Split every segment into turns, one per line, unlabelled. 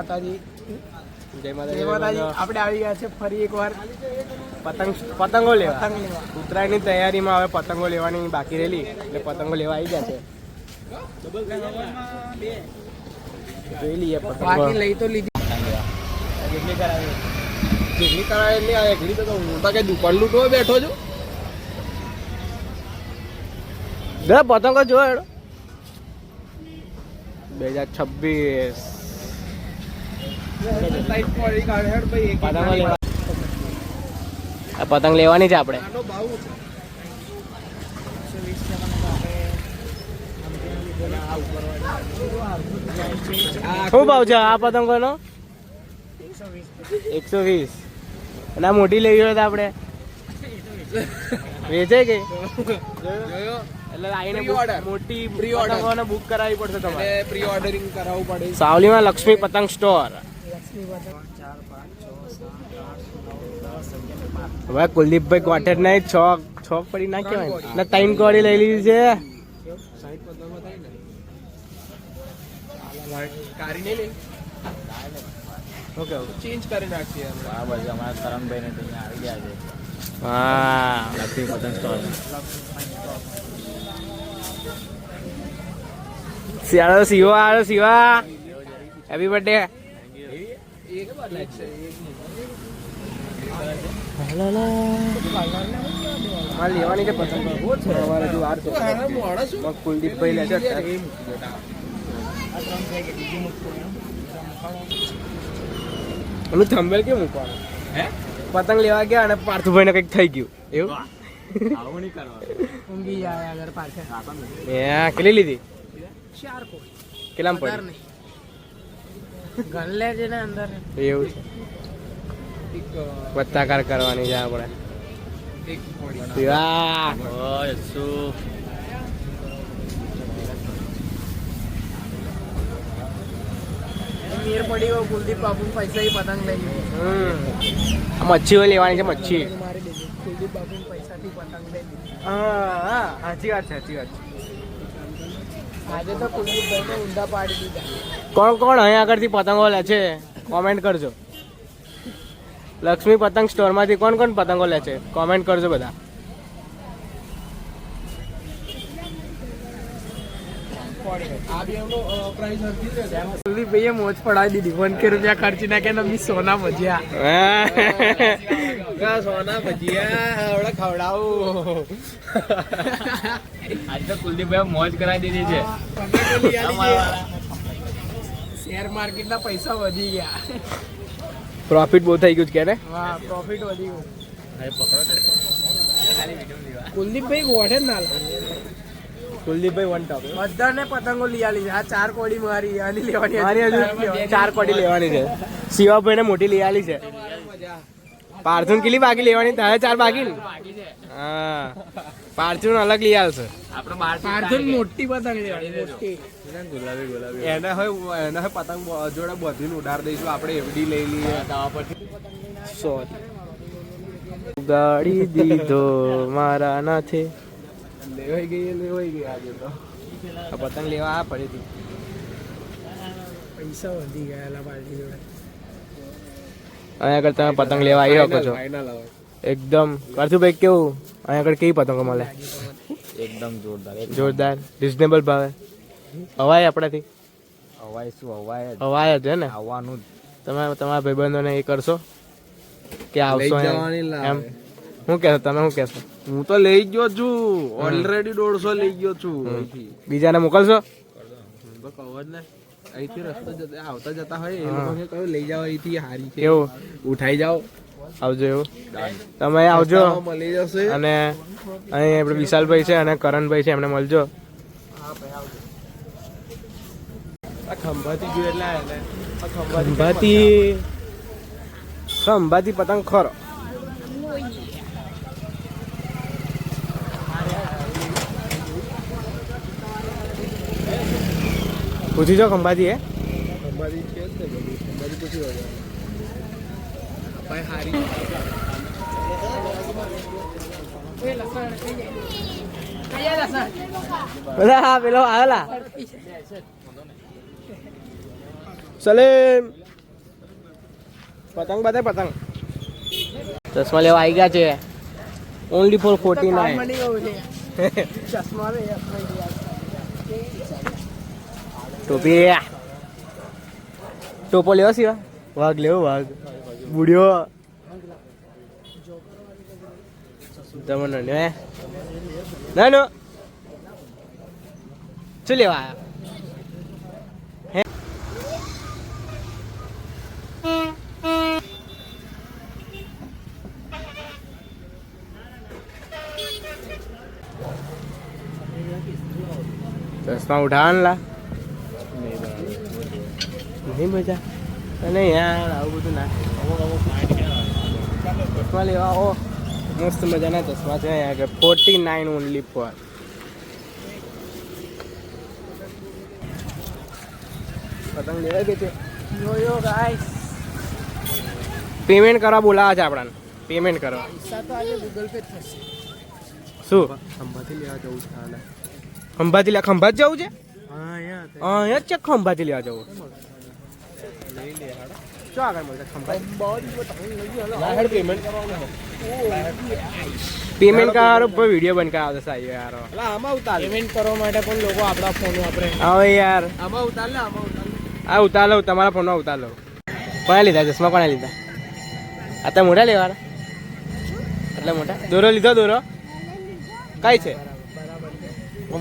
માતાજી.
જય માતાજી
આપણે આવી ગયા છે ફરી એકવાર.
પતંગ પતંગો લેવા. ઉત્તરાયણની તૈયારીમાં હવે પતંગો લેવાની બાકી રહેલી એટલે પતંગો લેવા આવી ગયા છે. જોઈ લઈએ
બાકી લઈ તો લીધી.
કેટલી કરાવી. કેટલી કરાવી નહીં આ એકલી તો હું તો કઈ દુકાન લૂંટવો બેઠો છું? બે પતંગો જોયો બે હજાર છવ્વીસ. આ પતંગ લેવાની છે આપણે. શું ભાવ છે આ પતંગોનો? એકસો વીસ. અને આ મોટી લેવી હોય તો આપણે? વેચે કે? એટલે આઈને બુક કરાવવી પડશે તમારે.
પ્રી ઓર્ડરિંગ કરાવવું પડે.
સાવલીમાં લક્ષ્મી પતંગ સ્ટોર હવે કુલદીપભાઈ ક્વાર્ટર નહીં છોક છોક પડી ના કહેવાય. ને ત્રણ કોડી લઈ લીધી છે.
ને ચેન્જ કરી નાખીએ
અમારા કરણભાઈ ને ત્યાં આવી ગયા છે.
હા.
લક્ષ્મી પતંગ સ્ટોર
શિયાળો શિવા આવ્યો શિવા. હેપી બર્થડે અમારે લેવાની છે. પતંગ અમારે વાર છે
મોડા
કુલદીપભાઈ લે છે એનું થંબેલ કેમ મૂકવાનું?
હે?
પતંગ લેવા ગયા અને પાર્થુભાઈને કંઈક થઈ ગયું. એવું?
આવું નહીં
ઊંઘી જાય
કેટલી લીધી?
ચાર
કેટલામાં પડી?
ગણ છે ને અંદર.
એવું છે. પત્તાકાર કરવાની છે આપણે.
એક પડી ગયો કુલદીપ બાપુ પૈસા એ પતંગ લઈ
હમ. મચ્છીઓ લેવાની છે મચ્છી.
કુલદીપ બાપુ પૈસાથી પતંગ લઈ લીધી.
હા સાચી વાત છે સાચી વાત છે.
આજે તો કુલદીપભાઈને ઊંધા પાડી દીધા.
કોણ કોણ અહીં આગળથી પતંગો લે છે? કોમેન્ટ કરજો. લક્ષ્મી પતંગ સ્ટોરમાંથી કોણ કોણ પતંગો લે છે? કોમેન્ટ કરજો બધા.
કુલદીપભાઈએ મોજ પડાવી દીધી. વન કે રૂપિયા ખર્ચી નાખ્યા ને બી સોના ભજીયા.
સોના ભજીયા? ખવડાવું.
આજે તો કુલદીપભાઈ મોજ કરાવી દીધી છે.
શેર માર્કેટના પૈસા વધી ગયા.
પ્રોફિટ બહુ થઈ ગયું છે કે ને
પ્રોફિટ વધી ગયું. કુલદીપભાઈ ગોઠે ના લે
કુલદીપભાઈ વન ટોપ
બધાને પતંગો લઈ આલી છે. આ ચાર કોડી મારી આની લેવાની
મારી ચાર કોડી લેવાની છે. શિવાભાઈને મોટી લઈ આલી છે. પાર્થુન કેટલી બાકી લેવાની? તારે ચાર બાકી ને? હા. પાર્થુન અલગ લઈ આવશે
પાર્થુન મોટી પતંગ લેવાની મોટી.
ગુલાબી ગુલાબી.
એને હોય એને હોય પતંગ જોડે બધીને ઉડાર દઈશું. આપણે એવડી લઈ લઈએ.
દવા પછી
સોરી ગાડી દીધો મારા નાથે. લેવાઈ ગઈ એ લેવાઈ ગઈ આજે તો. પતંગ લેવા આ પડી હતી
પૈસા વધી ગયા પાર્ટી જોડે.
અહીંયા આગળ તમે પતંગ લેવા આવી શકો છો. એકદમ. કરશુભાઈ કેવું? અહીંયા આગળ કેવી પતંગો મળે?
એકદમ જોરદાર
જોરદાર. રિઝનેબલ ભાવે. હવાય આપણાથી?
હવાય શું હવાય.
હવાય જ ને?
આવવાનું
તમે તમારા ભાઈબંધોને એ કરશો? કે આવશો એમ? હું કહેશો તમે શું કહેશો?
હું તો લઈ ગયો છું. ઓલરેડી દોઢસો લઈ ગયો છું.
બીજાને મોકલશો?
હું જ ને. અહીંથી રસ્તો જતા આવતા જતા હોય એ લોકોને કહ્યું લઈ જાઓ અહીંથી હારી છે.
એવું
ઉઠાઈ જાઓ.
આવજો એવું? તમે આવજો.
મળી જશે.
અને અહીં આપણે વિશાલભાઈ છે અને કરણભાઈ છે એમને મળજો. ખંભાતી ગયું એટલે ખંભાતી ખંભાતી પતંગ ખરો. પૂછી જો ખંભાજી
એ છે પૂછી ભાઈ હારી.
બધા પેલો આવેલા. સલેમ. પતંગ બધા પતંગ. ચશ્મા લેવા આવી ગયા છે. ઓનલી ફોર ફોર્ટી નાઇન
ચશ્મા.
ટોપી ટોપો લેવો સિવા વાઘ લેવો વાઘ. બુડ્યો તમને ને ના, નો. શું લેવા હે? ચશ્મા ઉઠાવવાનું લા. નહીં મજા. અને યાર આવું બધું ના. ચશ્મા લેવા ઓ મસ્ત મજાના ચશ્મા છે અહીંયા આગળ. ફોર્ટી નાઇન ઓનલી ફોર પતંગ લેવા કે છે?
યો યો ગાઈસ
પેમેન્ટ કરવા બોલાવે છે આપણને. પેમેન્ટ કરવા.
ગૂગલ પે થશે.
શું?
ખંભાથી લેવા જવું છે હાલે.
ખંભાતી લે ખંભાત જવું છે?
હા
જ. છે ખંભાતી લેવા જવું. શું આગળ મળશે ખંભાત પેમેન્ટ પેમેન્ટ કરવા પર વીડિયો બન કરાવતો સાહેબ યાર. આમાં ઉતાર
પેમેન્ટ કરવા માટે પણ લોકો આપણા ફોન વાપરે.
હવે યાર.
આમાં ઉતાર લે આમાં ઉતાર
આ ઉતાર લઉં તમારા ફોનમાં ઉતાર લઉં. કોને લીધા? ચશ્મા કોને લીધા? આ તો મોટા લેવાના. એટલે મોટા દોરો લીધો દોરો. કઈ છે?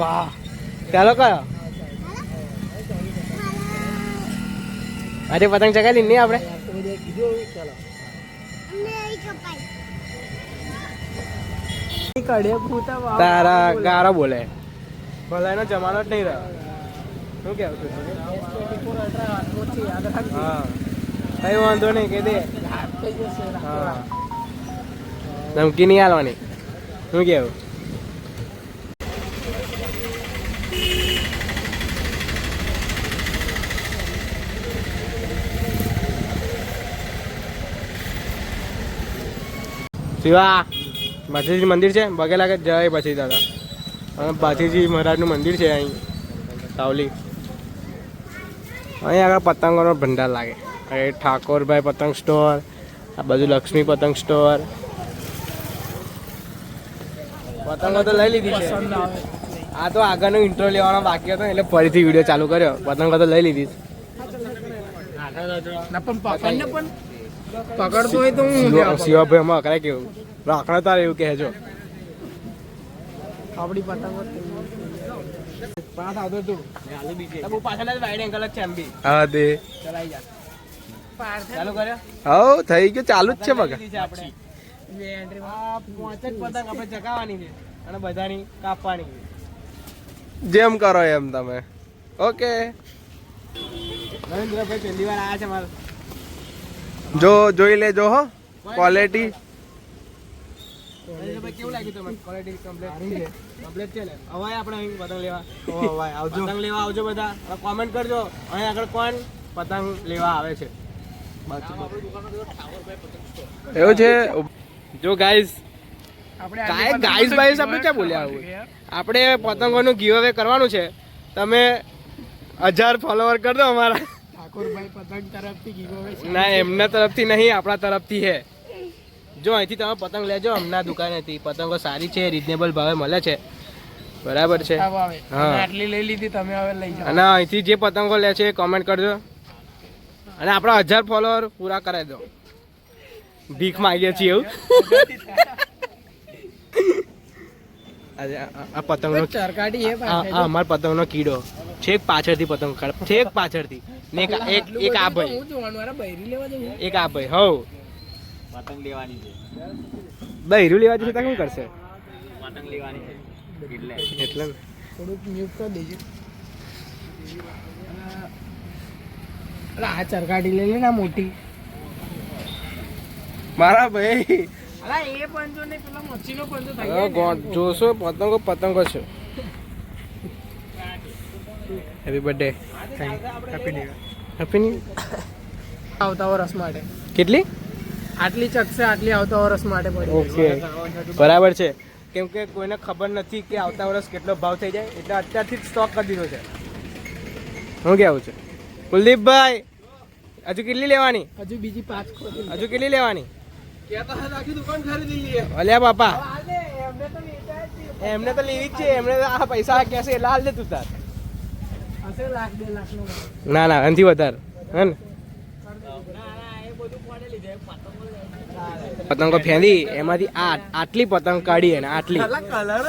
વાહ. ચાલો કયો? અરે પતંગ ચગાવી નહીં આપણે. તારા ગારા બોલે. ભલા એનો જમાનો જ નહીં રહ્યો. શું કેવું તું?
S24 Ultra હાથમાંથી યાદ રાખજો.
હા. કઈ વાંધો નહીં કે દે. ધમકી નહીં આલવાની શું કેવું શિવા ભાથીજી મંદિર છે? બગે લાગે? જય પછી દાદા. અને ભાથીજી મહારાજનું મંદિર છે અહીં સાવલી અહીં આગળ પતંગોનો ભંડાર લાગે. અહીં ઠાકોરભાઈ પતંગ સ્ટોર આ બાજુ લક્ષ્મી પતંગ સ્ટોર પતંગો તો લઈ લીધી છે. આ તો આગળનો ઇન્ટ્રો લેવાનો બાકી હતો એટલે ફરીથી વીડિયો ચાલુ કર્યો. પતંગો તો લઈ લીધી.
પણ પકડતો હોય તો હું
શિવા- શિવાભાઈ અમારે અકળાય કેવું રાખડો તારે એવું કહેજો.
આપણી પતંગો
પાસ આવતો તું. બહુ પાછળ વાઈડ એંગલ છે એમ બી.
હા દે.
ચલાઈ જા.
પાર થાય
ચાલુ કર્યો?
હવ થઈ ગયું. ચાલુ જ છે બગા
આપણે
બે entry
આ પાંચ જ પતંગ આપણે ચગાવવાની છે અને બધાની કાપવાની
જેમ કરો એમ તમે. ઓકે
નરેન્દ્રભાઈ પહેલી વાર આવ્યા છે મારે.
જો જોઈ લેજો હો ક્વોલિટી
કેવું લાગ્યું તમને? ક્વોલિટી કમ્પ્લીટ કમ્પ્લીટ છે ને? હવે આપણે અહીં પતંગ લેવા
આવજો.
પતંગ લેવા આવજો બધા. કોમેન્ટ કરજો. અહીં આગળ કોણ પતંગ લેવા આવે છે?
એવું છે?
જો ગાઈઝ
આપણે
guys આપણે ક્યાં બોલ્યા આવું? આપણે પતંગોનું ગીવ અવે કરવાનું છે. તમે હજાર ફોલોવર કરી દો અમારા.
ઠાકોરભાઈ પતંગ તરફથી ગીગો
ના એમના તરફથી નહીં આપણા તરફથી છે. જો અહીંથી તમે પતંગ લેજો હમણાં દુકાનેથી પતંગો સારી છે રિઝનેબલ ભાવે મળે છે. બરાબર છે. હા.
આટલી લઈ લીધી તમે હવે લઈ જાઓ.
અને અહીંથી જે પતંગો લે છે કોમેન્ટ કરજો. અને આપણા હજાર ફોલોવર પૂરા કરાવી દો. ભીખ માંગીએ છીએ એવું. આ- પતંગનો
ચરકાટી
આ અમાર પતંગનો કીડો. છેક પાછળથી પતંગ કાઢે છેક પાછળથી. ને એક આ- એક એક આ ભાઈ
હું જોવાનું અરે બૈરી લેવા જવું.
એક આ ભાઈ હો
પતંગ લેવાની છે.
બૈરું લેવા જશે તો શું કરશે?
પતંગ લેવાની છે. એટલે.
એટલે?
થોડુંક મ્યુટ કરી દેજો. અરે આ ચરકાટી લઈ લે ને મોટી.
મારા ભાઈ.
અલા એ પંજો ને પેલો મચ્છીનો પંજો થઈ
હવે જોશો પતંગો પતંગો છે. Happy birthday
happy new
happy new
આવતા વર્ષ માટે.
કેટલી?
આટલી ચકશે આટલી આવતા વર્ષ માટે પડી.
ઓકે. બરાબર છે. કેમ કે કોઈને ખબર નથી કે આવતા વર્ષ કેટલો ભાવ થઈ જાય એટલે અત્યારથી જ સ્ટોક કરી દીધો છે. શું કેવું છે? કુલદીપભાઈ હજુ કેટલી લેવાની?
હજુ બીજી પાંચ
હજુ કેટલી લેવાની? અલ્યા બાપા.
એમને તો વેચાય જ છે.
એમને તો લેવી જ છે એમને આ પૈસા ક્યાં છે એટલા હાલ દે તું તાર.
નો
ના ના એનાથી વધારે હે ને પતંગો ફેંદી એમાંથી આ આટલી પતંગ કાઢી અને આટલી
કલર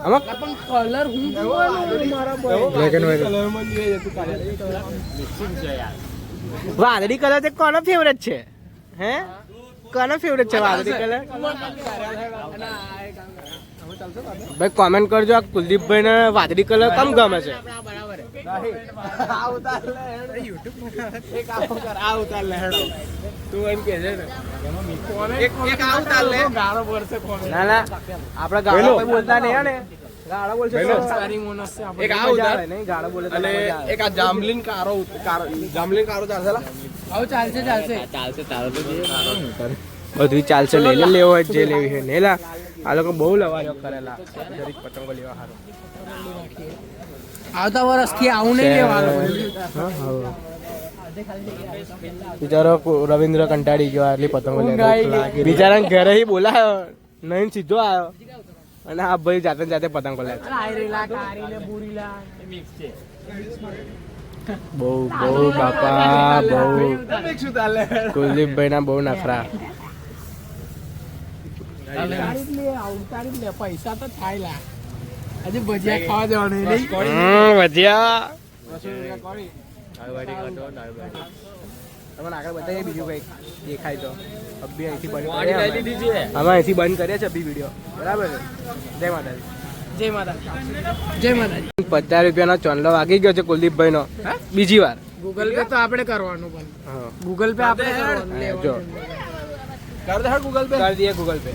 આમાં
પણ હું
બ્લેક એન્ડ વ્હાઈટ વાદળી કલર તે કોનો ફેવરેટ છે હે કોનો ફેવરેટ છે વાદળી કલર ભાઈ કોમેન્ટ કરજો આ કુલદીપભાઈ ને વાદળી કલર કમ ગમે છે
આ ઉતાર લે હેડ. એક આવો કર આ ઉતાર લે હેડો. તું એમ કે છે ને. એક એક આ ઉતાર લે.
ગાળો પડશે કોને
ના ના. આપડે ગાળો કોઈ બોલતા નહીં ને? ગાળો બોલશે
સારી મોનસ છે આપણે
એક આ ઉતાર.
નહીં ગાળો બોલે
અને એક આ જામલીન કારો ઉત- કારો ચાલશે લા.
આવું ચાલશે ચાલશે.
બધું ચાલશે લઈને લે. લેવો હોય જે લેવી છે નેલા આ લોકો બહુ લવાજો કરેલા દરેક પતંગો લેવા હારું.
આવતા વર્ષથી આવું નહીં લેવાનું.
હા, હા. બિચારો રવિન્દ્ર કંટાળી ગયો આટલી પતંગો લઈને બિચારા ઘરે બોલાયો નહીં સીધો આવ્યો અને આ ભાઈ જાતે જાતે પતંગો લે બહુ બહુ બાપા બહુ. કુલદીપભાઈ ના બહુ નખરા.
પૈસા તો થાય હજી ભજીયા ખાવા જવાનું નહીં.
હમ, ભજીયા. પચાસ રૂપિયા નો બીજું દેખાય તો. અભી અહીંથી બંધ કરીએ અમે. અમે અહીંથી બંધ કરીએ છીએ અભી વીડિયો બરાબર? ને જય માતાજી.
જય માતા
પચાસ રૂપિયાનો ચોંડલો વાગી ગયો છે કુલદીપભાઈ નો બીજી વાર.
ગૂગલ પે તો આપણે કરવાનું પણ.
હા.
ગૂગલ પે આપણે
જો.
કર દે ગૂગલ પે
કરી દઈએ ગૂગલ પે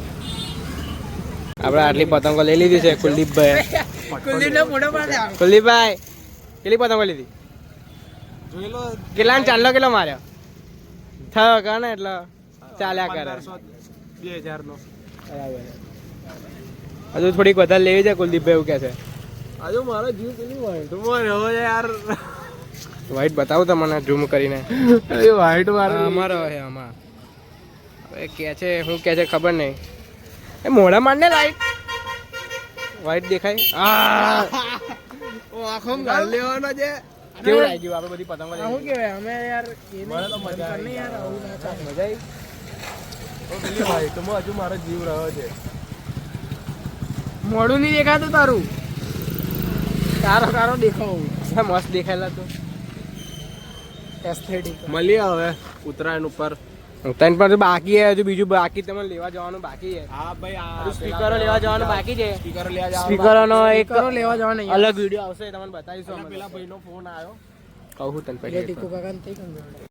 આપણે આટલી પતંગો લઈ લીધી છે કુલદીપભાઈ. કુલદીપભાઈ કેટલી પતંગો લીધી?
જોઈ લો
કેટલા ચાલો કેટલો માર્યો? થયો કહો ને એટલો? ચાલ્યા કરે.
બે હજાર નો
હજુ થોડીક વધારે લેવી છે કુલદીપભાઈ એવું કે છે.
હજુ મારો જીવ કેટલું હોય તો હવે યાર.
વાઈટ બતાવું તમને ઝૂમ કરીને.
એ વાઈટ મારો.
અમારો છે આમાં હવે કે છે શું કે છે ખબર નહીં. એ મોઢા માંડને લાઈટ વાઈટ દેખાય. આ
ઓ આખો ગાલ લેવાનો છે.
કેવું લાગ્યું આપણે બધી પતંગો
શું કહેવાય અમે યાર
મને તો મજા
આવી. યાર આવું ના ચાલે.
મજા આવી.
ઓ તો હજુ મારો જીવ રહ્યો છે.
મોડું નહીં દેખાતું તારું? તારો કારો દેખાવું.
મસ્ત દેખાયેલા તો.
એસ્થેટિક
મળીએ હવે ઉત્તરાયણ ઉપર.
ઉત્તરાયણ પણ બાકી હે હજુ બીજું બાકી તમને લેવા જવાનું બાકી છે.
હા ભાઈ
આ સ્પીકરો લેવા જવાનું બાકી છે.
સ્પીકર લેવા જાવ
સ્પીકરોનો એક
કરો લેવા જવા નહીં
અલગ વીડિયો આવશે તમને બતાવીશું અમે.
પેલા ભાઈનો ફોન આવ્યો.
કહું તને પછી
ટીકુ કાકાને થઈ ગયું.